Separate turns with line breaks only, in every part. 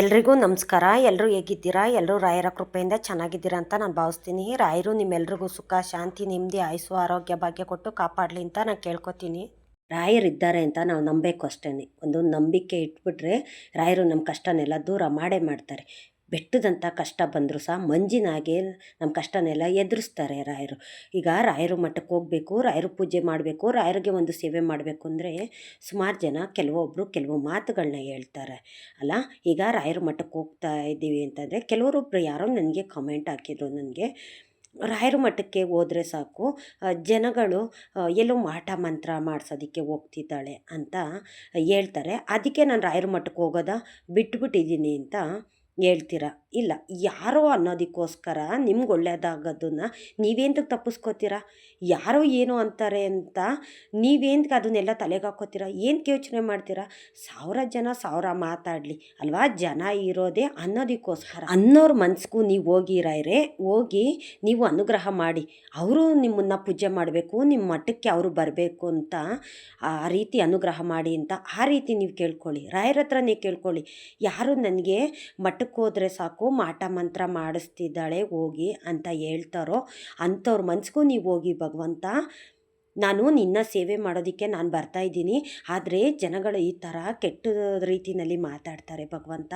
ಎಲ್ರಿಗೂ ನಮಸ್ಕಾರ. ಎಲ್ಲರೂ ಹೇಗಿದ್ದೀರಾ? ಎಲ್ಲರೂ ರಾಯರ ಕೃಪೆಯಿಂದ ಚೆನ್ನಾಗಿದ್ದೀರಾ ಅಂತ ನಾನು ಭಾವಿಸ್ತೀನಿ. ರಾಯರು ನಿಮ್ಮೆಲ್ರಿಗೂ ಸುಖ, ಶಾಂತಿ, ನೆಮ್ಮದಿ ಆಯಸು ಆರೋಗ್ಯ, ಭಾಗ್ಯ ಕೊಟ್ಟು ಕಾಪಾಡಲಿ ಅಂತ ನಾನು ಕೇಳ್ಕೊತೀನಿ. ರಾಯರಿದ್ದಾರೆ ಅಂತ ನಾವು ನಂಬಬೇಕು ಅಷ್ಟೇ ಒಂದು ನಂಬಿಕೆ ಇಟ್ಬಿಟ್ರೆ ರಾಯರು ನಮ್ಮ ಕಷ್ಟನೆಲ್ಲ ದೂರ ಮಾಡೇ ಮಾಡ್ತಾರೆ. ಬೆಟ್ಟದಂಥ ಕಷ್ಟ ಬಂದರೂ ಸಹ ಮಂಜಿನಾಗೆ ನಮ್ಮ ಕಷ್ಟನೆಲ್ಲ ಎದುರಿಸ್ತಾರೆ ರಾಯರು. ಈಗ ರಾಯರು ಮಠಕ್ಕೆ ಹೋಗಬೇಕು, ರಾಯರು ಪೂಜೆ ಮಾಡಬೇಕು, ರಾಯರಿಗೆ ಒಂದು ಸೇವೆ ಮಾಡಬೇಕು ಅಂದರೆ ಸುಮಾರು ಜನ ಕೆಲವೊಬ್ಬರು ಕೆಲವು ಮಾತುಗಳನ್ನ ಹೇಳ್ತಾರೆ. ಅಲ್ಲ, ಈಗ ರಾಯರು ಮಠಕ್ಕೆ ಹೋಗ್ತಾ ಇದ್ದೀವಿ ಅಂತಂದರೆ ಕೆಲವರೊಬ್ಬರು ಯಾರೋ ನನಗೆ ಕಮೆಂಟ್ ಹಾಕಿದ್ರು ನನಗೆ, ರಾಯರು ಮಠಕ್ಕೆ ಹೋದರೆ ಸಾಕು ಜನಗಳು ಎಲ್ಲೋ ಮಾಟ ಮಂತ್ರ ಮಾಡಿಸೋದಕ್ಕೆ ಹೋಗ್ತಿದ್ದಾಳೆ ಅಂತ ಹೇಳ್ತಾರೆ. ಅದಕ್ಕೆ ನಾನು ರಾಯರು ಮಠಕ್ಕೆ ಹೋಗೋದ ಬಿಟ್ಬಿಟ್ಟಿದ್ದೀನಿ ಅಂತ ಹೇಳ್ತೀರಾ? ಇಲ್ಲ, ಯಾರೋ ಅನ್ನೋದಕ್ಕೋಸ್ಕರ ನಿಮ್ಗೆ ಒಳ್ಳೆಯದಾಗೋದನ್ನು ನೀವೇಂತಕ್ಕೆ ತಪ್ಪಿಸ್ಕೋತೀರಾ? ಯಾರೋ ಏನೋ ಅಂತಾರೆ ಅಂತ ನೀವೇಂತಕ್ಕೆ ಅದನ್ನೆಲ್ಲ ತಲೆಗೆ ಹಾಕೋತೀರಾ ಏನಕ್ಕೆ ಯೋಚನೆ ಮಾಡ್ತೀರಾ? ಸಾವಿರ ಜನ ಸಾವಿರ ಮಾತಾಡಲಿ, ಅಲ್ವಾ? ಜನ ಇರೋದೇ ಅನ್ನೋದಕ್ಕೋಸ್ಕರ. ಅನ್ನೋರ ಮನ್ಸಿಗೂ ನೀವು ಹೋಗಿರಾಯ್ರೆ ಹೋಗಿ ನೀವು ಅನುಗ್ರಹ ಮಾಡಿ. ಅವರು ನಿಮ್ಮನ್ನು ಪೂಜೆ ಮಾಡಬೇಕು ನಿಮ್ಮ ಮಠಕ್ಕೆ ಅವರು ಬರಬೇಕು ಅಂತ ಆ ರೀತಿ ಅನುಗ್ರಹ ಮಾಡಿ ಅಂತ ಆ ರೀತಿ ನೀವು ಕೇಳ್ಕೊಳ್ಳಿ. ರಾಯರ ಹತ್ರನೇ ಕೇಳ್ಕೊಳ್ಳಿ. ಯಾರು ನನಗೆ ಮಠಕ್ಕೆ ಹೋದರೆ ಸಾಕು? ಮಾಟ ಮಂತ್ರ ಮಾಡಿಸ್ತಿದ್ದಾಳೆ ಹೋಗಿ ಅಂತ ಹೇಳ್ತಾರೋ ಅಂಥವ್ರ ಮನ್ಸಿಗೂ ನೀವು ಹೋಗಿ ಭಗವಂತ ನಾನು ನಿನ್ನ ಸೇವೆ ಮಾಡೋದಕ್ಕೆ ನಾನು ಬರ್ತಾ ಇದ್ದೀನಿ. ಆದರೆ ಜನಗಳು ಈ ಥರ ಕೆಟ್ಟ ರೀತಿಯಲ್ಲಿ ಮಾತಾಡ್ತಾರೆ ಭಗವಂತ.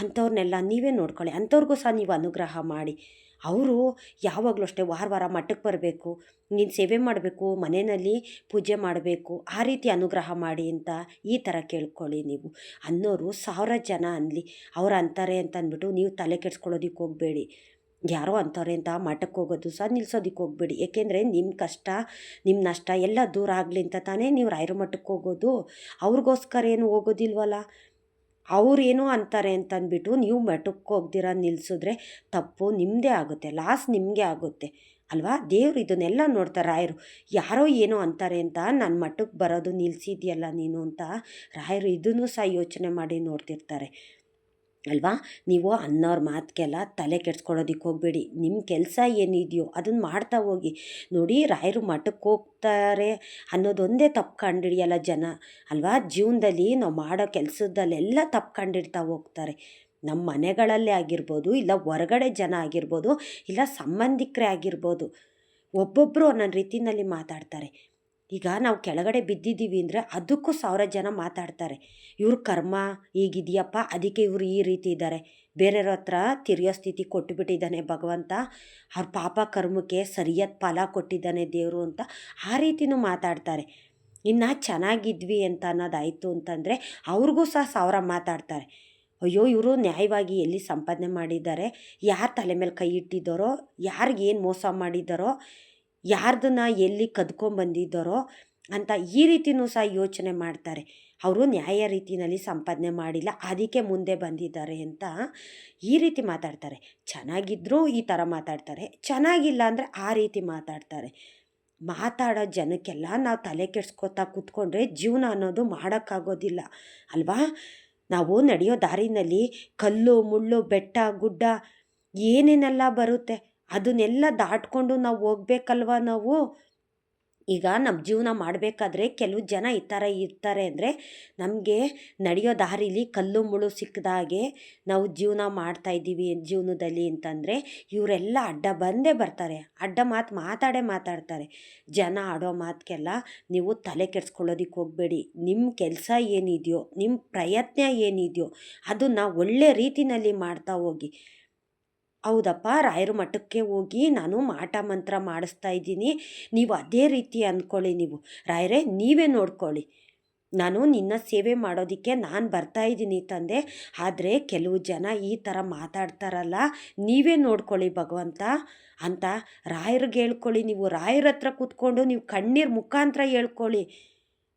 ಅಂಥವ್ರನ್ನೆಲ್ಲ ನೀವೇ ನೋಡ್ಕೊಳ್ಳಿ. ಅಂಥವ್ರಿಗೂ ಸಹ ನೀವು ಅನುಗ್ರಹ ಮಾಡಿ. ಅವರು ಯಾವಾಗಲೂ ಅಷ್ಟೇ ವಾರ ವಾರ ಮಠಕ್ಕೆ ಬರಬೇಕು, ನೀನು ಸೇವೆ ಮಾಡಬೇಕು, ಮನೆಯಲ್ಲಿ ಪೂಜೆ ಮಾಡಬೇಕು, ಆ ರೀತಿ ಅನುಗ್ರಹ ಮಾಡಿ ಅಂತ ಈ ಥರ ಕೇಳ್ಕೊಳ್ಳಿ ನೀವು. ಅನ್ನೋರು ಸಾವಿರ ಜನ ಅನ್ನಲಿ ಅವ್ರು ಅಂತಾರೆ ಅಂತ ಅಂದ್ಬಿಟ್ಟು ನೀವು ತಲೆ ಕೆಡ್ಸ್ಕೊಳ್ಳೋದಕ್ಕೆ ಹೋಗಬೇಡಿ. ಯಾರೋ ಅಂತಾರೆ ಅಂತ ಮಠಕ್ಕೆ ಹೋಗೋದು ಸಹ ನಿಲ್ಸೋದಕ್ಕೆ ಹೋಗಬೇಡಿ. ಏಕೆಂದರೆ ನಿಮ್ಮ ಕಷ್ಟ ನಿಮ್ಮ ನಷ್ಟ ಎಲ್ಲ ದೂರ ಆಗಲಿ ಅಂತ ತಾನೇ ನೀವು ರಾಯರ ಮಠಕ್ಕೆ ಹೋಗೋದು. ಅವ್ರಿಗೋಸ್ಕರ ಏನು ಹೋಗೋದಿಲ್ವಲ್ಲ? ಅವ್ರೇನೋ ಅಂತಾರೆ ಅಂತ ಅಂದ್ಬಿಟ್ಟು ನೀವು ಮಠಕ್ಕೆ ಹೋಗ್ದಿರ ನಿಲ್ಲಿಸಿದ್ರೆ ತಪ್ಪು ನಿಮ್ಮದೇ ಆಗುತ್ತೆ, ಲಾಸ್ ನಿಮಗೆ ಆಗುತ್ತೆ. ಅಲ್ವಾ? ದೇವ್ರು ಇದನ್ನೆಲ್ಲ ನೋಡ್ತಾರೆ ರಾಯರು. ಯಾರೋ ಏನೋ ಅಂತಾರೆ ಅಂತ ನನ್ನ ಮಠಕ್ಕೆ ಬರೋದು ನಿಲ್ಲಿಸಿದ್ಯಲ್ಲ ನೀನು ಅಂತ ರಾಯರು ಇದನ್ನು ಸಹ ಯೋಚನೆ ಮಾಡಿ ನೋಡ್ತಿರ್ತಾರೆ. ಅಲ್ವಾ? ನೀವು ಅನ್ನೋರ ಮಾತಿಗೆಲ್ಲ ತಲೆ ಕೆಡ್ಸ್ಕೊಳ್ಳೋದಕ್ಕೆ ಹೋಗಬೇಡಿ. ನಿಮ್ಮ ಕೆಲಸ ಏನಿದೆಯೋ ಅದನ್ನು ಮಾಡ್ತಾ ಹೋಗಿ. ನೋಡಿ ರಾಯರು ಮಠಕ್ಕೆ ಹೋಗ್ತಾರೆ ಅನ್ನೋದೊಂದೇ ತಪ್ಪು ಕಂಡಿಡಿಯಲ್ಲ ಜನ. ಅಲ್ವಾ? ಜೀವನದಲ್ಲಿ ನಾವು ಮಾಡೋ ಕೆಲಸದಲ್ಲೆಲ್ಲ ತಪ್ಪು ಕಂಡಿಡ್ತಾ ಹೋಗ್ತಾರೆ. ನಮ್ಮ ಮನೆಗಳಲ್ಲೇ ಆಗಿರ್ಬೋದು, ಇಲ್ಲ ಹೊರಗಡೆ ಜನ ಆಗಿರ್ಬೋದು, ಇಲ್ಲ ಸಂಬಂಧಿಕರೇ ಆಗಿರ್ಬೋದು ಒಬ್ಬೊಬ್ಬರು ಒಂದೊಂದು ರೀತಿಯಲ್ಲಿ ಮಾತಾಡ್ತಾರೆ. ಈಗ ನಾವು ಕೆಳಗಡೆ ಬಿದ್ದಿದ್ದೀವಿ ಅಂದರೆ ಅದಕ್ಕೂ ಸಾವಿರ ಜನ ಮಾತಾಡ್ತಾರೆ. ಇವ್ರ ಕರ್ಮ ಈಗಿದೆಯಪ್ಪ, ಅದಕ್ಕೆ ಇವರು ಈ ರೀತಿ ಇದ್ದಾರೆ. ಬೇರೆಯವ್ರ ಹತ್ರ ತಿರ್ಯೋ ಸ್ಥಿತಿ ಕೊಟ್ಟುಬಿಟ್ಟಿದ್ದಾನೆ ಭಗವಂತ. ಅವ್ರ ಪಾಪ ಕರ್ಮಕ್ಕೆ ಸರಿಯಾದ ಫಲ ಕೊಟ್ಟಿದ್ದಾನೆ ದೇವರು ಅಂತ ಆ ರೀತಿನೂ ಮಾತಾಡ್ತಾರೆ. ಇನ್ನು ಚೆನ್ನಾಗಿದ್ವಿ ಅಂತ ಅನ್ನೋದಾಯಿತು ಅಂತಂದರೆ ಅವ್ರಿಗೂ ಸಹ ಸಾವಿರ ಮಾತಾಡ್ತಾರೆ. ಅಯ್ಯೋ, ಇವರು ನ್ಯಾಯವಾಗಿ ಎಲ್ಲಿ ಸಂಪಾದನೆ ಮಾಡಿದ್ದಾರೆ? ಯಾರು ತಲೆ ಮೇಲೆ ಕೈ ಇಟ್ಟಿದ್ದಾರೋ? ಯಾರಿಗೇನು ಮೋಸ ಮಾಡಿದ್ದಾರೋ? ಯಾರ್ದನ್ನ ಎಲ್ಲಿ ಕದ್ಕೊಂಬಂದಿದ್ದಾರೋ ಅಂತ ಈ ರೀತಿನೂ ಸಹ ಯೋಚನೆ ಮಾಡ್ತಾರೆ. ಅವರು ನ್ಯಾಯ ರೀತಿಯಲ್ಲಿ ಸಂಪಾದನೆ ಮಾಡಿಲ್ಲ, ಅದಕ್ಕೆ ಮುಂದೆ ಬಂದಿದ್ದಾರೆ ಅಂತ ಈ ರೀತಿ ಮಾತಾಡ್ತಾರೆ. ಚೆನ್ನಾಗಿದ್ದರೂ ಈ ಥರ ಮಾತಾಡ್ತಾರೆ, ಚೆನ್ನಾಗಿಲ್ಲ ಅಂದರೆ ಆ ರೀತಿ ಮಾತಾಡ್ತಾರೆ. ಮಾತಾಡೋ ಜನಕ್ಕೆಲ್ಲ ನಾವು ತಲೆ ಕೆಡ್ಸ್ಕೊತಾ ಕೂತ್ಕೊಂಡ್ರೆ ಜೀವನ ಅನ್ನೋದು ಮಾಡೋಕ್ಕಾಗೋದಿಲ್ಲ, ಅಲ್ವಾ? ನಾವು ನಡೆಯೋ ದಾರಿನಲ್ಲಿ ಕಲ್ಲು, ಮುಳ್ಳು, ಬೆಟ್ಟ, ಗುಡ್ಡ ಏನೇನೆಲ್ಲ ಬರುತ್ತೆ? ಅದನ್ನೆಲ್ಲ ದಾಟ್ಕೊಂಡು ನಾವು ಹೋಗ್ಬೇಕಲ್ವ ನಾವು? ಈಗ ನಮ್ಮ ಜೀವನ ಮಾಡಬೇಕಾದ್ರೆ ಕೆಲವು ಜನ ಈ ಥರ ಇರ್ತಾರೆ ಅಂದರೆ ನಮಗೆ ನಡೆಯೋ ದಾರಿಲಿ ಕಲ್ಲು ಮುಳು ಸಿಕ್ಕದಾಗೆ ನಾವು ಜೀವನ ಮಾಡ್ತಾಯಿದ್ದೀವಿ ಜೀವನದಲ್ಲಿ ಅಂತಂದರೆ ಇವರೆಲ್ಲ ಅಡ್ಡ ಬಂದೇ ಬರ್ತಾರೆ. ಅಡ್ಡ ಮಾತು ಮಾತಾಡೇ ಮಾತಾಡ್ತಾರೆ. ಜನ ಆಡೋ ಮಾತಿಗೆಲ್ಲ ನೀವು ತಲೆ ಕೆಡ್ಸ್ಕೊಳ್ಳೋದಕ್ಕೆ ಹೋಗಬೇಡಿ. ನಿಮ್ಮ ಕೆಲಸ ಏನಿದೆಯೋ ನಿಮ್ಮ ಪ್ರಯತ್ನ ಏನಿದೆಯೋ ಅದನ್ನು ಒಳ್ಳೆ ರೀತಿಯಲ್ಲಿ ಮಾಡ್ತಾ ಹೋಗಿ. ಹೌದಪ್ಪ, ರಾಯರ ಮಠಕ್ಕೆ ಹೋಗಿ ನಾನು ಮಾಟ ಮಂತ್ರ ಮಾಡಿಸ್ತಾ ಇದ್ದೀನಿ. ನೀವು ಅದೇ ರೀತಿ ಅಂದ್ಕೊಳ್ಳಿ ನೀವು. ರಾಯರೇ, ನೀವೇ ನೋಡ್ಕೊಳ್ಳಿ. ನಾನು ನಿನ್ನ ಸೇವೆ ಮಾಡೋದಕ್ಕೆ ನಾನು ಬರ್ತಾ ಇದ್ದೀನಿ ತಂದೆ. ಆದರೆ ಕೆಲವು ಜನ ಈ ಥರ ಮಾತಾಡ್ತಾರಲ್ಲ, ನೀವೇ ನೋಡ್ಕೊಳ್ಳಿ ಭಗವಂತ. ಅಂತ ರಾಯರಿಗೆ ಹೇಳ್ಕೊಳ್ಳಿ ನೀವು. ರಾಯರ ಹತ್ರ ಕೂತ್ಕೊಂಡು ನೀವು ಕಣ್ಣೀರು ಮುಖಾಂತರ ಹೇಳ್ಕೊಳ್ಳಿ.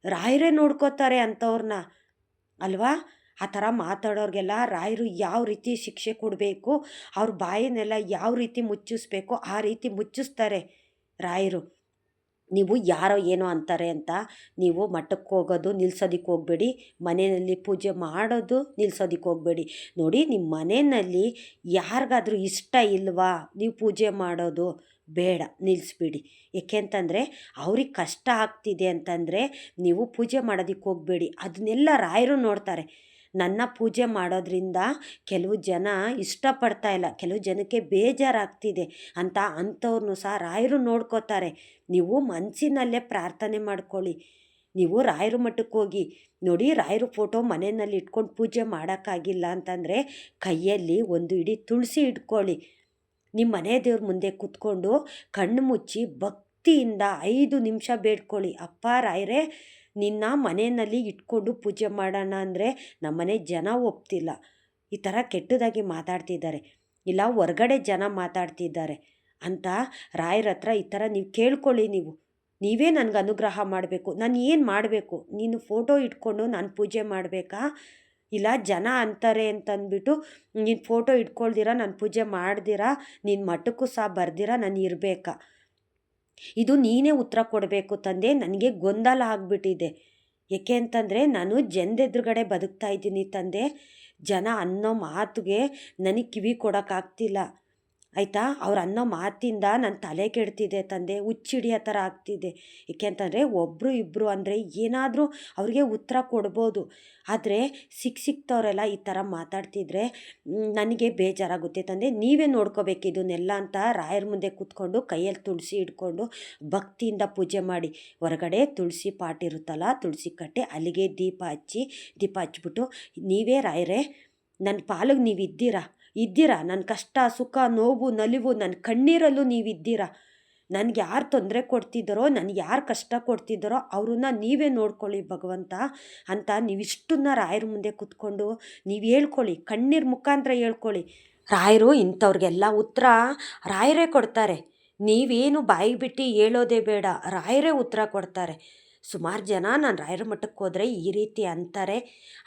ರಾಯರೇ ನೋಡ್ಕೋತಾರೆ ಅಂಥವ್ರನ್ನ. ಅಲ್ವಾ? ಆ ಥರ ಮಾತಾಡೋರಿಗೆಲ್ಲ ರಾಯರು ಯಾವ ರೀತಿ ಶಿಕ್ಷೆ ಕೊಡಬೇಕು, ಅವ್ರ ಬಾಯನ್ನೆಲ್ಲ ಯಾವ ರೀತಿ ಮುಚ್ಚಿಸ್ಬೇಕು, ಆ ರೀತಿ ಮುಚ್ಚಿಸ್ತಾರೆ ರಾಯರು. ನೀವು ಯಾರೋ ಏನೋ ಅಂತಾರೆ ಅಂತ ನೀವು ಮಠಕ್ಕೆ ಹೋಗೋದು ನಿಲ್ಸೋದಕ್ಕೆ ಹೋಗಬೇಡಿ, ಮನೆಯಲ್ಲಿ ಪೂಜೆ ಮಾಡೋದು ನಿಲ್ಸೋದಕ್ಕೆ ಹೋಗಬೇಡಿ. ನೋಡಿ, ನಿಮ್ಮ ಮನೆಯಲ್ಲಿ ಯಾರಿಗಾದ್ರೂ ಇಷ್ಟ ಇಲ್ವಾ, ನೀವು ಪೂಜೆ ಮಾಡೋದು ಬೇಡ ನಿಲ್ಲಿಸ್ಬಿಡಿ ಏಕೆಂತಂದರೆ ಅವ್ರಿಗೆ ಕಷ್ಟ ಆಗ್ತಿದೆ ಅಂತಂದರೆ ನೀವು ಪೂಜೆ ಮಾಡೋದಕ್ಕೆ ಹೋಗಬೇಡಿ. ಅದನ್ನೆಲ್ಲ ರಾಯರು ನೋಡ್ತಾರೆ. ನನ್ನ ಪೂಜೆ ಮಾಡೋದ್ರಿಂದ ಕೆಲವು ಜನ ಇಷ್ಟಪಡ್ತಾ ಇಲ್ಲ. ಕೆಲವು ಜನಕ್ಕೆ ಬೇಜಾರಾಗ್ತಿದೆ ಅಂತ ಅಂಥವ್ರನ್ನೂ ಸಹ ರಾಯರು ನೋಡ್ಕೋತಾರೆ. ನೀವು ಮನಸ್ಸಿನಲ್ಲೇ ಪ್ರಾರ್ಥನೆ ಮಾಡ್ಕೊಳ್ಳಿ. ನೀವು ರಾಯರ ಮಠಕ್ಕೆ ಹೋಗಿ ನೋಡಿ, ರಾಯರ ಫೋಟೋ ಮನೆಯಲ್ಲಿ ಇಟ್ಕೊಂಡು ಪೂಜೆ ಮಾಡೋಕ್ಕಾಗಿಲ್ಲ ಅಂತಂದರೆ ಕೈಯಲ್ಲಿ ಒಂದು ಇಡೀ ತುಳಸಿ ಇಟ್ಕೊಳ್ಳಿ. ನಿಮ್ಮ ಮನೆ ದೇವ್ರ ಮುಂದೆ ಕೂತ್ಕೊಂಡು ಕಣ್ಣು ಮುಚ್ಚಿ ಭಕ್ತಿಯಿಂದ ಐದು ನಿಮಿಷ ಬೇಡ್ಕೊಳ್ಳಿ. ಅಪ್ಪ ರಾಯರೇ ನಿನ್ನ ಮನೆಯಲ್ಲಿ ಇಟ್ಕೊಂಡು ಪೂಜೆ ಮಾಡೋಣ ಅಂದರೆ ನಮ್ಮನೆ ಜನ ಒಪ್ತಿಲ್ಲ. ಈ ಥರ ಕೆಟ್ಟದಾಗಿ ಮಾತಾಡ್ತಿದ್ದಾರೆ. ಇಲ್ಲ, ಹೊರಗಡೆ ಜನ ಮಾತಾಡ್ತಿದ್ದಾರೆ ಅಂತ ರಾಯರ ಹತ್ರ ಈ ಥರ ನೀವು ಕೇಳ್ಕೊಳ್ಳಿ ನೀವು. ನೀವೇ ನನಗೆ ಅನುಗ್ರಹ ಮಾಡಬೇಕು. ನಾನು ಏನು ಮಾಡಬೇಕು? ನೀನು ಫೋಟೋ ಇಟ್ಕೊಂಡು ನಾನು ಪೂಜೆ ಮಾಡಬೇಕಾ? ಇಲ್ಲ, ಜನ ಅಂತಾರೆ ಅಂತಂದ್ಬಿಟ್ಟು ನೀನು ಫೋಟೋ ಇಟ್ಕೊಳ್ದಿರ, ನಾನು ಪೂಜೆ ಮಾಡ್ದಿರ ನಿನ್ನ ಮಠಕ್ಕೂ ಸಹ ಬರ್ದಿರ, ನಾನು ಇರಬೇಕಾ? ಇದು ನೀನೇ ಉತ್ತರ ಕೊಡಬೇಕು ತಂದೆ. ನನಗೆ ಗೊಂದಲ ಆಗಿಬಿಟ್ಟಿದೆ. ಏಕೆ ಅಂತಂದರೆ ನಾನು ಜನದೆದುರುಗಡೆ ಬದುಕ್ತಾ ಇದ್ದೀನಿ ತಂದೆ. ಜನ ಅನ್ನೋ ಮಾತಿಗೆ ನನಗೆ ಕಿವಿ ಕೊಡೋಕ್ಕಾಗ್ತಿಲ್ಲ. ಆಯಿತಾ? ಅವ್ರು ಅನ್ನೋ ಮಾತಿಂದ ನನ್ನ ತಲೆ ಕೆಡ್ತಿದೆ ತಂದೆ, ಹುಚ್ಚಿಡಿಯೋ ಥರ ಆಗ್ತಿದೆ. ಏಕೆಂತಂದರೆ ಒಬ್ಬರು ಇಬ್ಬರು ಅಂದರೆ ಏನಾದರೂ ಅವ್ರಿಗೆ ಉತ್ತರ ಕೊಡ್ಬೋದು. ಆದರೆ ಸಿಕ್ಕ ಸಿಕ್ತವರೆಲ್ಲ ಈ ಥರ ಮಾತಾಡ್ತಿದ್ರೆ ನನಗೆ ಬೇಜಾರಾಗುತ್ತೆ ತಂದೆ. ನೀವೇ ನೋಡ್ಕೋಬೇಕು ಇದನ್ನೆಲ್ಲ ಅಂತ ರಾಯರ ಮುಂದೆ ಕೂತ್ಕೊಂಡು ಕೈಯಲ್ಲಿ ತುಳಸಿ ಇಟ್ಕೊಂಡು ಭಕ್ತಿಯಿಂದ ಪೂಜೆ ಮಾಡಿ. ಹೊರಗಡೆ ತುಳಸಿ ಪಾಟ್ ಇರುತ್ತಲ್ಲ, ತುಳಸಿ ಕಟ್ಟೆ, ಅಲ್ಲಿಗೆ ದೀಪ ಹಚ್ಚಿ, ದೀಪ ಹಚ್ಬಿಟ್ಟು ನೀವೇ ರಾಯರೇ ನನ್ನ ಪಾಲಿಗೆ ನೀವು ಇದ್ದೀರಾ ಇದ್ದೀರಾ? ನನ್ನ ಕಷ್ಟ, ಸುಖ, ನೋವು, ನಲಿವು ನನ್ನ ಕಣ್ಣೀರಲ್ಲೂ ನೀವಿದ್ದೀರಾ? ನನಗೆ ಯಾರು ತೊಂದರೆ ಕೊಡ್ತಿದ್ದಾರೋ ನನಗೆ ಯಾರು ಕಷ್ಟ ಕೊಡ್ತಿದ್ದಾರೋ, ಅವ್ರನ್ನ ನೀವೇ ನೋಡ್ಕೊಳ್ಳಿ ಭಗವಂತ ಅಂತ ನೀವಿಷ್ಟನ್ನ ರಾಯರ ಮುಂದೆ ಕೂತ್ಕೊಂಡು ನೀವು ಹೇಳ್ಕೊಳ್ಳಿ, ಕಣ್ಣೀರು ಮುಖಾಂತರ ಹೇಳ್ಕೊಳ್ಳಿ. ರಾಯರು ಇಂಥವ್ರಿಗೆಲ್ಲ ಉತ್ತರ ರಾಯರೇ ಕೊಡ್ತಾರೆ. ನೀವೇನು ಬಾಯಿ ಬಿಟ್ಟು ಹೇಳೋದೇ ಬೇಡ, ರಾಯರೇ ಉತ್ತರ ಕೊಡ್ತಾರೆ. ಸುಮಾರು ಜನ ನಾನು ರಾಯರ ಮಠಕ್ಕೆ ಹೋದರೆ ಈ ರೀತಿ ಅಂತಾರೆ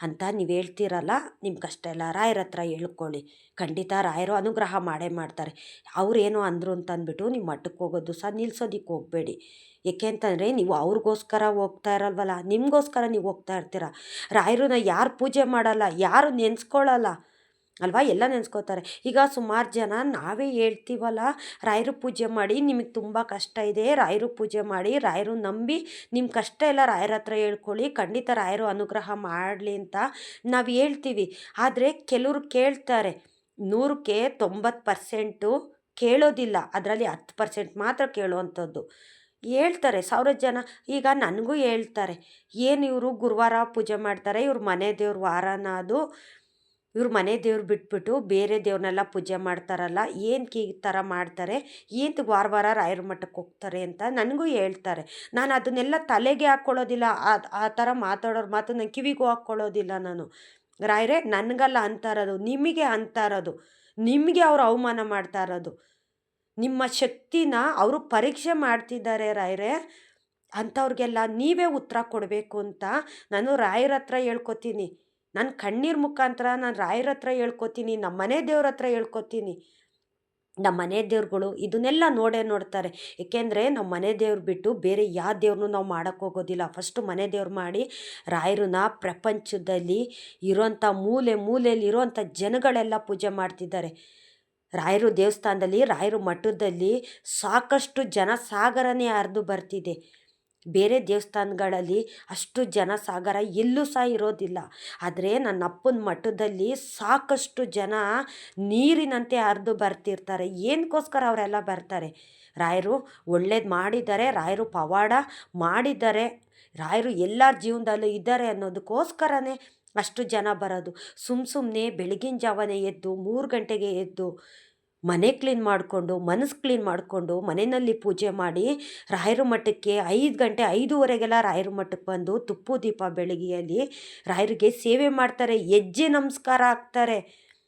ಅಂತ ನೀವು ಹೇಳ್ತೀರಲ್ಲ ನಿಮ್ಮ ಕಷ್ಟ ಇಲ್ಲ ರಾಯರ ಹತ್ರ ಹೇಳ್ಕೊಳ್ಳಿ. ಖಂಡಿತ ರಾಯರು ಅನುಗ್ರಹ ಮಾಡೇ ಮಾಡ್ತಾರೆ. ಅವ್ರೇನು ಅಂದರು ಅಂತ ಅಂದ್ಬಿಟ್ಟು ನೀವು ಮಠಕ್ಕೆ ಹೋಗೋದು ಸಹ ನಿಲ್ಸೋದಿಕ್ಕೆ ಹೋಗಬೇಡಿ. ಏಕೆ ಅಂತಂದರೆ ನೀವು ಅವ್ರಿಗೋಸ್ಕರ ಹೋಗ್ತಾ ಇರಲ್ವಲ್ಲ, ನಿಮಗೋಸ್ಕರ ನೀವು ಹೋಗ್ತಾ ಇರ್ತೀರ. ರಾಯರನ್ನ ಯಾರು ಪೂಜೆ ಮಾಡಲ್ಲ, ಯಾರು ನೆನೆಸ್ಕೊಳ್ಳಲ್ಲ ಅಲ್ವಾ? ಎಲ್ಲ ನೆನೆಸ್ಕೋತಾರೆ. ಈಗ ಸುಮಾರು ಜನ ನಾವೇ ಹೇಳ್ತೀವಲ್ಲ, ರಾಯರು ಪೂಜೆ ಮಾಡಿ ನಿಮಗೆ ತುಂಬ ಕಷ್ಟ ಇದೆ. ರಾಯರು ಪೂಜೆ ಮಾಡಿ, ರಾಯರು ನಂಬಿ ನಿಮ್ಮ ಕಷ್ಟ ಎಲ್ಲ ರಾಯರ ಹತ್ರ ಹೇಳ್ಕೊಳ್ಳಿ. ಖಂಡಿತ ರಾಯರು ಅನುಗ್ರಹ ಮಾಡಲಿ ಅಂತ ನಾವು ಹೇಳ್ತೀವಿ. ಆದರೆ ಕೆಲವರು ಕೇಳ್ತಾರೆ, ನೂರಕ್ಕೆ ತೊಂಬತ್ತು ಪರ್ಸೆಂಟು ಕೇಳೋದಿಲ್ಲ. ಅದರಲ್ಲಿ ಹತ್ತು ಪರ್ಸೆಂಟ್ ಮಾತ್ರ ಕೇಳುವಂಥದ್ದು. ಹೇಳ್ತಾರೆ ಸಾವಿರ ಜನ. ಈಗ ನನಗೂ ಹೇಳ್ತಾರೆ, ಏನು ಇವರು ಗುರುವಾರ ಪೂಜೆ ಮಾಡ್ತಾರೆ? ಇವ್ರ ಮನೆ ದೇವ್ರ ವಾರನ ಅದು. ಇವ್ರು ಮನೆ ದೇವ್ರು ಬಿಟ್ಬಿಟ್ಟು ಬೇರೆ ದೇವ್ರನ್ನೆಲ್ಲ ಪೂಜೆ ಮಾಡ್ತಾರಲ್ಲ ಏನಕ್ಕೆ ಈ ಥರ ಮಾಡ್ತಾರೆ ಏನು ವಾರ ವಾರ ರಾಯರ ಮಠಕ್ಕೆ ಹೋಗ್ತಾರೆ ಅಂತ ನನಗೂ ಹೇಳ್ತಾರೆ. ನಾನು ಅದನ್ನೆಲ್ಲ ತಲೆಗೆ ಹಾಕ್ಕೊಳ್ಳೋದಿಲ್ಲ ಆ ಆ ಥರ ಮಾತಾಡೋರು ಮಾತು ನನ್ನ ಕಿವಿಗೂ ಹಾಕ್ಕೊಳ್ಳೋದಿಲ್ಲ ನಾನು. ರಾಯರೇ, ನನಗಲ್ಲ ಅಂತ ಇರೋದು, ನಿಮಗೆ ಅಂತ ಇರೋದು, ನಿಮಗೆ ಅವ್ರು ಅವಮಾನ ಮಾಡ್ತಾ ಇರೋದು. ನಿಮ್ಮ ಶಕ್ತಿನ ಅವರು ಪರೀಕ್ಷೆ ಮಾಡ್ತಿದ್ದಾರೆ ರಾಯರೇ, ಅಂಥವ್ರಿಗೆಲ್ಲ ನೀವೇ ಉತ್ತರ ಕೊಡಬೇಕು ಅಂತ ನಾನು ರಾಯರ ಹತ್ರ ಹೇಳ್ಕೊತೀನಿ. ನಾನು ಕಣ್ಣೀರು ಮುಖಾಂತರ ನಾನು ರಾಯರ ಹತ್ರ ಹೇಳ್ಕೊತೀನಿ ನಮ್ಮ ಮನೆ ದೇವ್ರ ಹತ್ರ ಹೇಳ್ಕೊತೀನಿ. ನಮ್ಮ ಮನೆ ದೇವ್ರುಗಳು ಇದನ್ನೆಲ್ಲ ನೋಡೇ ನೋಡ್ತಾರೆ. ಏಕೆಂದರೆ ನಮ್ಮ ಮನೆ ದೇವ್ರು ಬಿಟ್ಟು ಬೇರೆ ಯಾವ ದೇವ್ರನ್ನೂ ನಾವು ಮಾಡೋಕ್ಕೆ ಹೋಗೋದಿಲ್ಲ. ಫಸ್ಟು ಮನೆ ದೇವ್ರು ಮಾಡಿ ರಾಯರನ್ನ ಪ್ರಪಂಚದಲ್ಲಿ ಇರೋಂಥ ಮೂಲೆ ಮೂಲೆಯಲ್ಲಿ ಇರೋಂಥ ಜನಗಳೆಲ್ಲ ಪೂಜೆ ಮಾಡ್ತಿದ್ದಾರೆ. ರಾಯರು ದೇವಸ್ಥಾನದಲ್ಲಿ, ರಾಯರು ಮಠದಲ್ಲಿ ಸಾಕಷ್ಟು ಜನ ಸಾಗರನೇ ಹರಿದು ಬರ್ತಿದೆ. ಬೇರೆ ದೇವಸ್ಥಾನಗಳಲ್ಲಿ ಅಷ್ಟು ಜನ ಸಾಗರ ಎಲ್ಲೂ ಸಹ ಇರೋದಿಲ್ಲ. ಆದರೆ ನನ್ನ ಅಪ್ಪನ ಮಠದಲ್ಲಿ ಸಾಕಷ್ಟು ಜನ ನೀರಿನಂತೆ ಹರಿದು ಬರ್ತಿರ್ತಾರೆ. ಏನಕ್ಕೋಸ್ಕರ ಅವರೆಲ್ಲ ಬರ್ತಾರೆ? ರಾಯರು ಒಳ್ಳೇದು ಮಾಡಿದ್ದಾರೆ ರಾಯರು ಪವಾಡ ಮಾಡಿದ್ದಾರೆ ರಾಯರು ಎಲ್ಲರ ಜೀವನದಲ್ಲೂ ಇದ್ದಾರೆ ಅನ್ನೋದಕ್ಕೋಸ್ಕರನೇ ಅಷ್ಟು ಜನ ಬರೋದು. ಸುಮ್ಮ ಸುಮ್ಮನೆ ಬೆಳಗಿನ ಜಾವನೇ ಎದ್ದು ಮೂರು ಗಂಟೆಗೆ ಎದ್ದು ಮನೆ ಕ್ಲೀನ್ ಮಾಡಿಕೊಂಡು, ಮನಸ್ಸು ಕ್ಲೀನ್ ಮಾಡಿಕೊಂಡು ಮನೆಯಲ್ಲಿ ಪೂಜೆ ಮಾಡಿ ರಾಯರ ಮಠಕ್ಕೆ ಐದು ಗಂಟೆ, ಐದೂವರೆಗೆಲ್ಲ ರಾಯರ ಮಠಕ್ಕೆ ಬಂದು ತುಪ್ಪು ದೀಪ ಬೆಳಗ್ಗೆಯಲ್ಲಿ ರಾಯರಿಗೆ ಸೇವೆ ಮಾಡ್ತಾರೆ, ಹೆಜ್ಜೆ ನಮಸ್ಕಾರ ಹಾಕ್ತಾರೆ.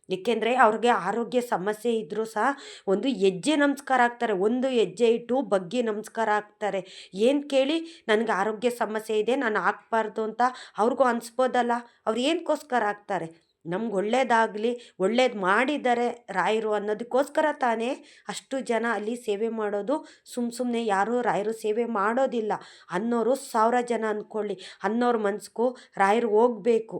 ಏಕೆಂದರೆ ಅವ್ರಿಗೆ ಆರೋಗ್ಯ ಸಮಸ್ಯೆ ಇದ್ದರೂ ಸಹ ಒಂದು ಹೆಜ್ಜೆ ನಮಸ್ಕಾರ ಆಗ್ತಾರೆ ಒಂದು ಹೆಜ್ಜೆ ಇಟ್ಟು ಬಗ್ಗಿ ನಮಸ್ಕಾರ ಆಗ್ತಾರೆ ಏನು ಕೇಳಿ, ನನಗೆ ಆರೋಗ್ಯ ಸಮಸ್ಯೆ ಇದೆ, ನಾನು ಹಾಕ್ಬಾರ್ದು ಅಂತ ಅವ್ರಿಗೂ ಅನಿಸ್ಬೋದಲ್ಲ. ಅವ್ರು ಏನಕ್ಕೋಸ್ಕರ ಹಾಕ್ತಾರೆ? ನಮ್ಗೆ ಒಳ್ಳೇದಾಗಲಿ, ಒಳ್ಳೇದು ಮಾಡಿದ್ದಾರೆ ರಾಯರು ಅನ್ನೋದಕ್ಕೋಸ್ಕರ ತಾನೇ ಅಷ್ಟು ಜನ ಅಲ್ಲಿ ಸೇವೆ ಮಾಡೋದು. ಸುಮ್ಮ ಸುಮ್ಮನೆ ಯಾರೂ ರಾಯರು ಸೇವೆ ಮಾಡೋದಿಲ್ಲ. ಅನ್ನೋರು ಸಾವಿರ ಜನ ಅಂದ್ಕೊಳ್ಳಿ ಅನ್ನೋರ ಮನ್ಸಿಗೂ ರಾಯರು ಹೋಗಬೇಕು.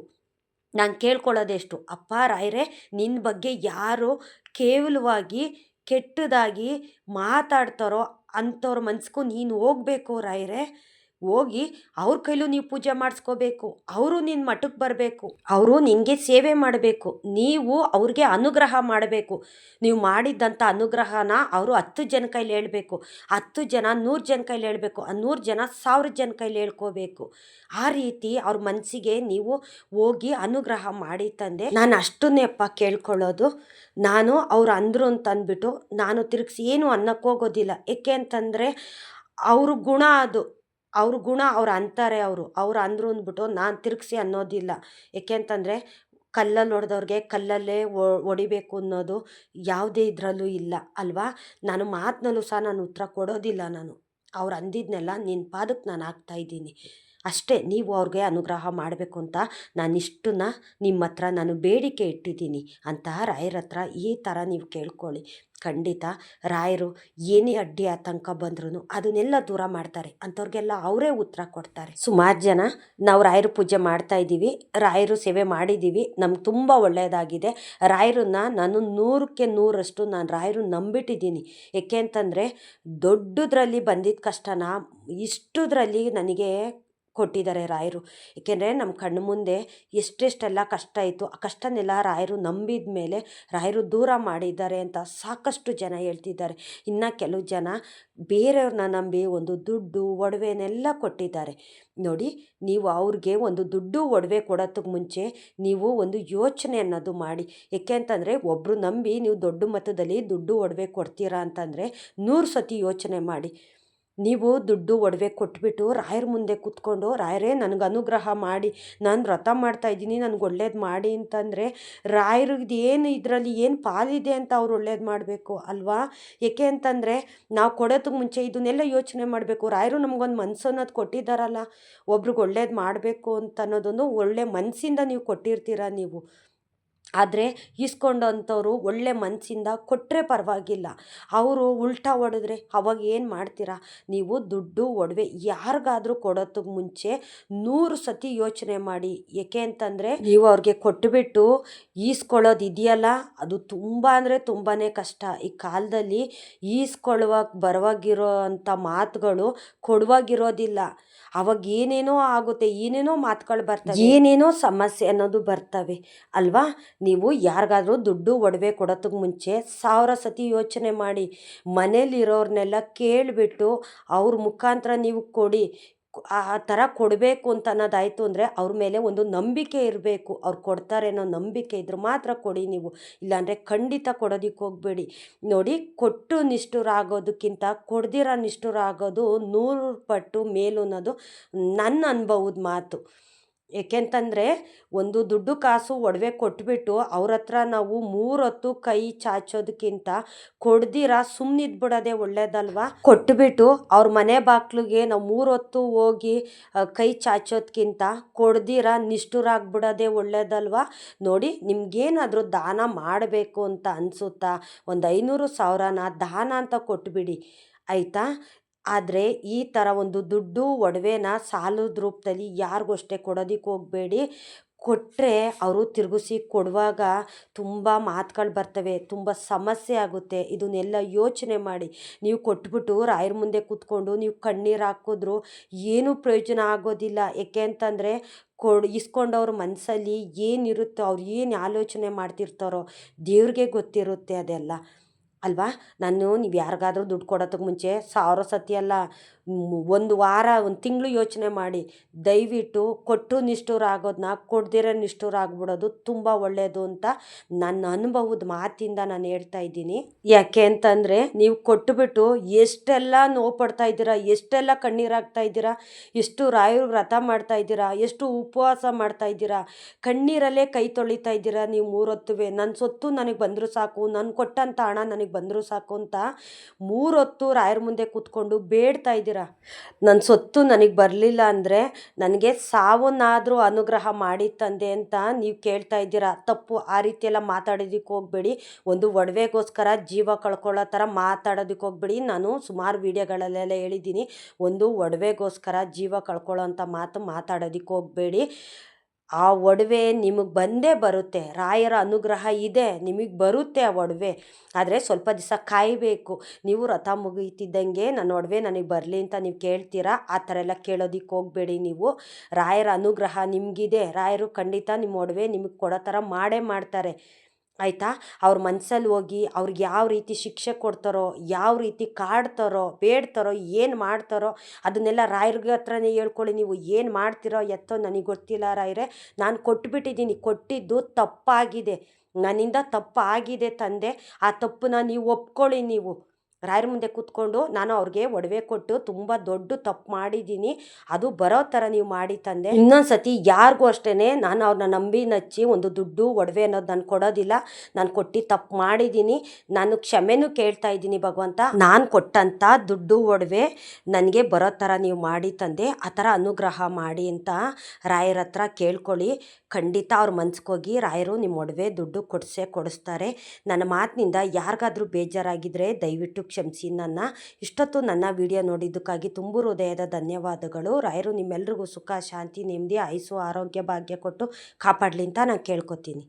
ನಾನು ಕೇಳ್ಕೊಳ್ಳೋದೆಷ್ಟು? ಅಪ್ಪ ರಾಯರೇ ನಿನ್ನ ಬಗ್ಗೆ ಯಾರು ಕೇವಲವಾಗಿ ಕೆಟ್ಟದಾಗಿ ಮಾತಾಡ್ತಾರೋ ಅಂಥವ್ರ ಮನ್ಸಿಗೂ ನೀನು ಹೋಗಬೇಕು ರಾಯರೇ. ಹೋಗಿ ಅವ್ರ ಕೈಲೂ ನೀವು ಪೂಜೆ ಮಾಡಿಸ್ಕೋಬೇಕು, ಅವರು ನಿನ್ನ ಮಠಕ್ಕೆ ಬರಬೇಕು, ಅವರು ನಿನಗೆ ಸೇವೆ ಮಾಡಬೇಕು, ನೀವು ಅವ್ರಿಗೆ ಅನುಗ್ರಹ ಮಾಡಬೇಕು. ನೀವು ಮಾಡಿದ್ದಂಥ ಅನುಗ್ರಹನ ಅವರು ಹತ್ತು ಜನ ಕೈಲಿ ಹೇಳಬೇಕು, ಹತ್ತು ಜನ ನೂರು ಜನ ಕೈಲಿ ಹೇಳಬೇಕು, ಆ ನೂರು ಜನ ಸಾವಿರ ಜನ ಕೈಲಿ ಹೇಳ್ಕೋಬೇಕು. ಆ ರೀತಿ ಅವ್ರ ಮನಸ್ಸಿಗೆ ನೀವು ಹೋಗಿ ಅನುಗ್ರಹ ಮಾಡಿ ತಂದೆ. ನಾನು ಅಷ್ಟನ್ನೇಪ್ಪ ಕೇಳ್ಕೊಳ್ಳೋದು. ನಾನು ಅವ್ರು ಅಂದರು ಅಂತ ಅಂದ್ಬಿಟ್ಟು ನಾನು ತಿರುಗಿಸಿ ಏನು ಅನ್ನಕ್ಕೆ ಹೋಗೋದಿಲ್ಲ. ಏಕೆ ಅಂತಂದರೆ ಅವ್ರ ಗುಣ ಅದು. ಅವ್ರ ಗುಣ ಅವ್ರು ಅಂತಾರೆ ಅವರು. ಅವ್ರು ಅಂದರು ಅಂದ್ಬಿಟ್ಟು ನಾನು ತಿರುಗಿಸಿ ಅನ್ನೋದಿಲ್ಲ. ಏಕೆ ಅಂತಂದರೆ ಕಲ್ಲಲ್ಲಿ ಹೊಡೆದವ್ರಿಗೆ ಕಲ್ಲಲ್ಲೇ ಹೊಡಿಬೇಕು ಅನ್ನೋದು ಯಾವುದೇ ಇದರಲ್ಲೂ ಇಲ್ಲ, ಅಲ್ವಾ? ನಾನು ಮಾತಿನಲ್ಲೂ ಸಹ ನಾನು ಉತ್ತರ ಕೊಡೋದಿಲ್ಲ ನಾನು. ಅವ್ರು ಅಂದಿದ್ನೆಲ್ಲ ನಿನ್ನ ಪಾದಕ್ಕೆ ನಾನು ಹಾಕ್ತಾಯಿದ್ದೀನಿ ಅಷ್ಟೇ ನೀವು ಅವ್ರಿಗೆ ಅನುಗ್ರಹ ಮಾಡಬೇಕು ಅಂತ ನಾನಿಷ್ಟನ್ನ ನಿಮ್ಮ ಹತ್ರ ನಾನು ಬೇಡಿಕೆ ಇಟ್ಟಿದ್ದೀನಿ. ಅಂತ ರಾಯರ ಹತ್ರ ಈ ಥರ ನೀವು ಕೇಳ್ಕೊಳ್ಳಿ. ಖಂಡಿತ ರಾಯರು ಏನೇ ಅಡ್ಡಿ ಆತಂಕ ಬಂದ್ರೂ ಅದನ್ನೆಲ್ಲ ದೂರ ಮಾಡ್ತಾರೆ. ಅಂಥವ್ರಿಗೆಲ್ಲ ಅವರೇ ಉತ್ತರ ಕೊಡ್ತಾರೆ. ಸುಮಾರು ಜನ ನಾವು ರಾಯರು ಪೂಜೆ ಮಾಡ್ತಾ ಇದ್ದೀವಿ. ರಾಯರು ಸೇವೆ ಮಾಡಿದ್ದೀವಿ. ನಮ್ಗೆ ತುಂಬ ಒಳ್ಳೆಯದಾಗಿದೆ ರಾಯರನ್ನ ನಾನು ನೂರಕ್ಕೆ ನೂರಷ್ಟು ನಾನು ರಾಯರು ನಂಬಿಟ್ಟಿದ್ದೀನಿ. ಏಕೆ ಅಂತಂದರೆ ದೊಡ್ಡದ್ರಲ್ಲಿ ಬಂದಿದ್ದ ಕಷ್ಟನ ಇಷ್ಟುದ್ರಲ್ಲಿ ನನಗೆ ಕೊಟ್ಟಿದ್ದಾರೆ ರಾಯರು. ಏಕೆಂದರೆ ನಮ್ಮ ಕಣ್ಣು ಮುಂದೆ ಎಷ್ಟೆಷ್ಟೆಲ್ಲ ಕಷ್ಟ ಇತ್ತು, ಆ ಕಷ್ಟನೆಲ್ಲ ರಾಯರು ನಂಬಿದ ಮೇಲೆ ರಾಯರು ದೂರ ಮಾಡಿದ್ದಾರೆ ಅಂತ ಸಾಕಷ್ಟು ಜನ ಹೇಳ್ತಿದ್ದಾರೆ. ಇನ್ನು ಕೆಲವು ಜನ ಬೇರೆಯವ್ರನ್ನ ನಂಬಿ ಒಂದು ದುಡ್ಡು, ಒಡವೆನೆಲ್ಲ ಕೊಟ್ಟಿದ್ದಾರೆ. ನೋಡಿ, ನೀವು ಅವ್ರಿಗೆ ಒಂದು ದುಡ್ಡು, ಒಡವೆ ಕೊಡೋದಕ್ಕೆ ಮುಂಚೆ ನೀವು ಒಂದು ಯೋಚನೆ ಅನ್ನೋದು ಮಾಡಿ. ಏಕೆ ಅಂತಂದರೆ ಒಬ್ಬರು ನಂಬಿ ನೀವು ದೊಡ್ಡ ಮತದಲ್ಲಿ ದುಡ್ಡು, ಒಡವೆ ಕೊಡ್ತೀರಾ ಅಂತಂದರೆ ನೂರು ಸತಿ ಯೋಚನೆ ಮಾಡಿ. ನೀವು ದುಡ್ಡು ಒಡವೆ ಕೊಟ್ಬಿಟ್ಟು ರಾಯರ ಮುಂದೆ ಕೂತ್ಕೊಂಡು, ರಾಯರೇ, ನನಗೆ ಅನುಗ್ರಹ ಮಾಡಿ, ನಾನು ವ್ರತ ಮಾಡ್ತಾಯಿದ್ದೀನಿ ನನಗೆ ಒಳ್ಳೇದು ಮಾಡಿ ಅಂತಂದರೆ ರಾಯರಿಗೆ ಏನು ಇದರಲ್ಲಿ ಏನು ಪಾಲಿದೆ ಅಂತ ಅವ್ರು ಒಳ್ಳೇದು ಮಾಡಬೇಕು ಅಲ್ವಾ? ಏಕೆ ಅಂತಂದರೆ ನಾವು ಕೊಡೋದಕ್ಕೆ ಮುಂಚೆ ಇದನ್ನೆಲ್ಲ ಯೋಚನೆ ಮಾಡಬೇಕು. ರಾಯರು ನಮಗೊಂದು ಮನಸ್ಸು ಅನ್ನೋದು ಕೊಟ್ಟಿದ್ದಾರಲ್ಲ, ಒಬ್ರಿಗೆ ಒಳ್ಳೇದು ಮಾಡಬೇಕು ಅಂತ ಅನ್ನೋದೊಂದು ಒಳ್ಳೆ ಮನಸ್ಸಿಂದ ನೀವು ಕೊಟ್ಟಿರ್ತೀರ ನೀವು? ಆದರೆ ಇಸ್ಕೊಂಡಂಥವ್ರು ಒಳ್ಳೆ ಮನಸ್ಸಿಂದ ಕೊಟ್ಟರೆ ಪರವಾಗಿಲ್ಲ. ಅವರು ಉಲ್ಟಾ ಹೊಡೆದ್ರೆ ಅವಾಗ ಏನು ಮಾಡ್ತೀರಾ? ನೀವು ದುಡ್ಡು ಒಡವೆ ಯಾರಿಗಾದರೂ ಕೊಡೋದಕ್ಕೆ ಮುಂಚೆ ನೂರು ಸತಿ ಯೋಚನೆ ಮಾಡಿ. ಏಕೆ ಅಂತಂದರೆ ನೀವು ಅವ್ರಿಗೆ ಕೊಟ್ಟುಬಿಟ್ಟು ಈಸ್ಕೊಳ್ಳೋದು ಇದೆಯಲ್ಲ? ಅದು ತುಂಬ ಅಂದರೆ ತುಂಬಾ ಕಷ್ಟ. ಈ ಕಾಲದಲ್ಲಿ ಈಸ್ಕೊಳ್ಳುವಾಗ ಬರವಾಗಿರೋ ಅಂಥ ಮಾತುಗಳು ಕೊಡುವಾಗಿರೋದಿಲ್ಲ. ಅವಾಗ ಏನೇನೋ ಆಗುತ್ತೆ ಏನೇನೋ ಮಾತುಗಳು ಬರ್ತವೆ ಏನೇನೋ ಸಮಸ್ಯೆ ಅನ್ನೋದು ಬರ್ತವೆ ಅಲ್ವಾ? ನೀವು ಯಾರಿಗಾದ್ರೂ ದುಡ್ಡು ಒಡವೆ ಕೊಡೋದಕ್ಕೆ ಮುಂಚೆ ಸಾವಿರ ಸತಿ ಯೋಚನೆ ಮಾಡಿ ಮನೇಲಿರೋರನ್ನೆಲ್ಲ ಕೇಳಿಬಿಟ್ಟು ಅವ್ರ ಮುಖಾಂತರ ನೀವು ಕೊಡಿ, ಆ ಥರ ಕೊಡಬೇಕು ಅಂತ ಅನ್ನೋದಾಯಿತು ಅಂದರೆ ಅವ್ರ ಮೇಲೆ ಒಂದು ನಂಬಿಕೆ ಇರಬೇಕು. ಅವ್ರು ಕೊಡ್ತಾರೆ ಅನ್ನೋ ನಂಬಿಕೆ ಇದ್ರೆ ಮಾತ್ರ ಕೊಡಿ ನೀವು. ಇಲ್ಲಾಂದರೆ ಖಂಡಿತ ಕೊಡೋದಕ್ಕೆ ಹೋಗಬೇಡಿ. ನೋಡಿ, ಕೊಟ್ಟು ನಿಷ್ಠುರ ಆಗೋದಕ್ಕಿಂತ ಕೊಡ್ದಿರೋ ನೂರು ಪಟ್ಟು ಮೇಲು ಅನ್ನೋದು ನನ್ನ ಅನುಭವದ ಮಾತು. ಏಕೆಂತಂದರೆ ಒಂದು ದುಡ್ಡು ಕಾಸು ಒಡವೆ ಕೊಟ್ಬಿಟ್ಟು ಅವ್ರ ಹತ್ರ ನಾವು ಮೂರೊತ್ತು ಕೈ ಚಾಚೋದಕ್ಕಿಂತ ಕೊಡ್ದಿರ ಸುಮ್ಮನಿದ್ಬಿಡೋದೇ ಒಳ್ಳೇದಲ್ವಾ? ಕೊಟ್ಬಿಟ್ಟು ಅವ್ರ ಮನೆ ಬಾಗ್ಲಿಗೆ ನಾವು ಮೂರೊತ್ತು ಹೋಗಿ ಕೈ ಚಾಚೋದಕ್ಕಿಂತ ಕೊಡ್ದಿರ ನಿಷ್ಠುರಾಗ್ಬಿಡೋದೇ ಒಳ್ಳೇದಲ್ವಾ? ನೋಡಿ ನಿಮ್ಗೇನಾದರೂ ದಾನ ಮಾಡಬೇಕು ಅಂತ ಅನಿಸುತ್ತಾ? ಒಂದು ಐನೂರು ಸಾವಿರನ ದಾನ ಅಂತ ಕೊಟ್ಬಿಡಿ. ಆಯಿತಾ? ಆದರೆ ಈ ಥರ ಒಂದು ದುಡ್ಡು ಒಡವೆನ ಸಾಲದ ರೂಪದಲ್ಲಿ ಯಾರಿಗೂ ಅಷ್ಟೇ ಕೊಡೋದಕ್ಕೆ ಹೋಗಬೇಡಿ. ಕೊಟ್ಟರೆ ಅವರು ತಿರುಗಿಸಿ ಕೊಡುವಾಗ ತುಂಬ ಮಾತುಗಳು ಬರ್ತವೆ, ತುಂಬ ಸಮಸ್ಯೆ ಆಗುತ್ತೆ. ಇದನ್ನೆಲ್ಲ ಯೋಚನೆ ಮಾಡಿ. ನೀವು ಕೊಟ್ಬಿಟ್ಟು ರಾಯರ ಮುಂದೆ ಕೂತ್ಕೊಂಡು ನೀವು ಕಣ್ಣೀರು ಹಾಕಿದ್ರು ಏನೂ ಪ್ರಯೋಜನ ಆಗೋದಿಲ್ಲ. ಏಕೆ ಅಂತಂದರೆ ಕೊಡ್, ಇಸ್ಕೊಂಡವ್ರ ಮನಸ್ಸಲ್ಲಿ ಏನಿರುತ್ತೋ ಅವ್ರು ಏನು ಆಲೋಚನೆ ಮಾಡ್ತಿರ್ತಾರೋ ದೇವ್ರಿಗೆ ಗೊತ್ತಿರುತ್ತೆ ಅದೆಲ್ಲ. ಅಲ್ವಾ? ನಾನು ನೀವು ಯಾರಿಗಾದ್ರೂ ದುಡ್ಡು ಕೊಡೋದಕ್ಕೆ ಮುಂಚೆ ಸಾವಿರ ಸತಿ ಅಲ್ಲ ಒಂದು ವಾರ, ಒಂದು ತಿಂಗಳು ಯೋಚನೆ ಮಾಡಿ, ದಯವಿಟ್ಟು ಕೊಟ್ಟು ನಿಷ್ಠುರ ಆಗೋದನ್ನ ಕೊಡ್ದಿರೋ ನಿಷ್ಠುರ ಆಗ್ಬಿಡೋದು ತುಂಬ ಒಳ್ಳೆಯದು ಅಂತ ನನ್ನ ಅನುಭವದ ಮಾತಿಂದ ನಾನು ಹೇಳ್ತಾ ಇದ್ದೀನಿ. ಯಾಕೆ ಅಂತಂದರೆ, ನೀವು ಕೊಟ್ಟುಬಿಟ್ಟು ಎಷ್ಟೆಲ್ಲ ನೋವು ಪಡ್ತಾ ಇದ್ದೀರಾ, ಎಷ್ಟೆಲ್ಲ ಕಣ್ಣೀರಾಗ್ತಾ ಇದ್ದೀರಾ, ಎಷ್ಟು ರಾಯರು ವ್ರತ ಮಾಡ್ತಾ ಇದ್ದೀರಾ, ಎಷ್ಟು ಉಪವಾಸ ಮಾಡ್ತಾ ಇದ್ದೀರಾ, ಕಣ್ಣೀರಲ್ಲೇ ಕೈ ತೊಳಿತಾ ಇದ್ದೀರಾ, ನೀವು ಮೂರೊತ್ತುವೆ ನನ್ನ ಸೊತ್ತು ನನಗೆ ಬಂದರೂ ಸಾಕು, ನಾನು ಕೊಟ್ಟಂಥ ಹಣ ನನಗೆ ಬಂದರೂ ಸಾಕು ಅಂತ ಮೂರೊತ್ತು ರಾಯರ ಮುಂದೆ ಕೂತ್ಕೊಂಡು ಬೇಡ್ತಾ ಇದ್ದೀರಾ. ನನ್ನ ಸೊತ್ತು ನನಗೆ ಬರಲಿಲ್ಲ ಅಂದರೆ ನನಗೆ ಸಾವನ್ನಾದರೂ ಅನುಗ್ರಹ ಮಾಡಿ ತಂದೆ ಅಂತ ನೀವು ಕೇಳ್ತಾ ಇದ್ದೀರಾ? ತಪ್ಪು. ಆ ರೀತಿಯೆಲ್ಲ ಮಾತಾಡೋದಕ್ಕೆ ಹೋಗಬೇಡಿ. ಒಂದು ಒಡವೆಗೋಸ್ಕರ ಜೀವ ಕಳ್ಕೊಳ್ಳೋ ಥರ ಮಾತಾಡೋದಕ್ಕೆ ಹೋಗಬೇಡಿ. ನಾನು ಸುಮಾರು ವೀಡಿಯೋಗಳಲ್ಲೆಲ್ಲ ಹೇಳಿದ್ದೀನಿ. ಒಂದು ಒಡವೆಗೋಸ್ಕರ ಜೀವ ಕಳ್ಕೊಳ್ಳೋ ಅಂಥ ಮಾತು ಮಾತಾಡೋದಕ್ಕೆ ಹೋಗಬೇಡಿ. ಆ ಒಡವೆ ನಿಮಗೆ ಬಂದೇ ಬರುತ್ತೆ. ರಾಯರ ಅನುಗ್ರಹ ಇದೆ, ನಿಮಗೆ ಬರುತ್ತೆ ಆ ಒಡವೆ. ಆದರೆ ಸ್ವಲ್ಪ ದಿವಸ ಕಾಯಬೇಕು. ನೀವು ರಥ ಮುಗೀತಿದ್ದಂಗೆ ನನ್ನ ಒಡವೆ ನನಗೆ ಬರಲಿ ಅಂತ ನೀವು ಕೇಳ್ತೀರಾ? ಆ ಥರ ಎಲ್ಲ ಕೇಳೋದಕ್ಕೆ ಹೋಗಬೇಡಿ ನೀವು. ರಾಯರ ಅನುಗ್ರಹ ನಿಮಗಿದೆ. ರಾಯರು ಖಂಡಿತ ನಿಮ್ಮ ಒಡವೆ ನಿಮಗೆ ಕೊಡೋ ಥರ ಮಾಡೇ ಮಾಡ್ತಾರೆ. ಆಯಿತಾ? ಅವ್ರ ಮನಸ್ಸಲ್ಲಿ ಹೋಗಿ ಅವ್ರಿಗೆ ಯಾವ ರೀತಿ ಶಿಕ್ಷೆ ಕೊಡ್ತಾರೋ, ಯಾವ ರೀತಿ ಕಾಡ್ತಾರೋ, ಬೇಡ್ತಾರೋ, ಏನು ಮಾಡ್ತಾರೋ, ಅದನ್ನೆಲ್ಲ ರಾಯರ್ಗ ಹತ್ರನೇ ಹೇಳ್ಕೊಳ್ಳಿ. ನೀವು ಏನು ಮಾಡ್ತೀರೋ, ಎತ್ತೋ ನನಗೆ ಗೊತ್ತಿಲ್ಲ ರಾಯರೇ. ನಾನು ಕೊಟ್ಬಿಟ್ಟಿದ್ದೀನಿ ಕೊಟ್ಟಿದ್ದು ತಪ್ಪಾಗಿದೆ. ನನ್ನಿಂದ ತಪ್ಪಾಗಿದೆ ತಂದೆ. ಆ ತಪ್ಪನ್ನ ನೀವು ಒಪ್ಕೊಳ್ಳಿ ನೀವು. ರಾಯರ ಮುಂದೆ ಕೂತ್ಕೊಂಡು ನಾನು ಅವ್ರಿಗೆ ಒಡವೆ ಕೊಟ್ಟು ತುಂಬ ದೊಡ್ಡ ತಪ್ಪು ಮಾಡಿದ್ದೀನಿ. ಅದು ಬರೋ ಥರ ನೀವು ಮಾಡಿ ತಂದೆ. ಇನ್ನೊಂದು ಸತಿ ಯಾರಿಗೂ ಅಷ್ಟೇ ನಾನು ಅವ್ರನ್ನ ನಂಬಿ ನಚ್ಚಿ ಒಂದು ದುಡ್ಡು, ಒಡವೆ ಅನ್ನೋದು ನಾನು ಕೊಡೋದಿಲ್ಲ. ನಾನು ಕೊಟ್ಟು ತಪ್ಪು ಮಾಡಿದ್ದೀನಿ. ನಾನು ಕ್ಷಮೆನೂ ಕೇಳ್ತಾ ಇದ್ದೀನಿ ಭಗವಂತ. ನಾನು ಕೊಟ್ಟಂಥ ದುಡ್ಡು, ಒಡವೆ ನನಗೆ ಬರೋ ಥರ ನೀವು ಮಾಡಿ ತಂದೆ. ಆ ಥರ ಅನುಗ್ರಹ ಮಾಡಿ ಅಂತ ರಾಯರ ಹತ್ರ ಕೇಳ್ಕೊಳ್ಳಿ. ಖಂಡಿತ ಅವ್ರ ಮನ್ಸ್ಗೋಗಿ ರಾಯರು ನಿಮ್ಮ ಒಡವೆ ದುಡ್ಡು ಕೊಡಿಸೇ ಕೊಡಿಸ್ತಾರೆ. ನನ್ನ ಮಾತಿನಿಂದ ಯಾರಿಗಾದರೂ ಬೇಜಾರಾಗಿದ್ದರೆ ದಯವಿಟ್ಟು ಕ್ಷಮಿಸಿ ನನ್ನ ಇಷ್ಟೊತ್ತು ನನ್ನ ವಿಡಿಯೋ ನೋಡಿದ್ದಕ್ಕಾಗಿ ತುಂಬು ಹೃದಯದ ಧನ್ಯವಾದಗಳು. ರಾಯರು ನಿಮ್ಮೆಲ್ರಿಗೂ ಸುಖ, ಶಾಂತಿ, ನೆಮ್ಮದಿ, ಆಯಸ್ಸು, ಆರೋಗ್ಯ, ಭಾಗ್ಯ ಕೊಟ್ಟು ಕಾಪಾಡಲಿ ಅಂತ ನಾನು ಕೇಳ್ಕೊತೀನಿ.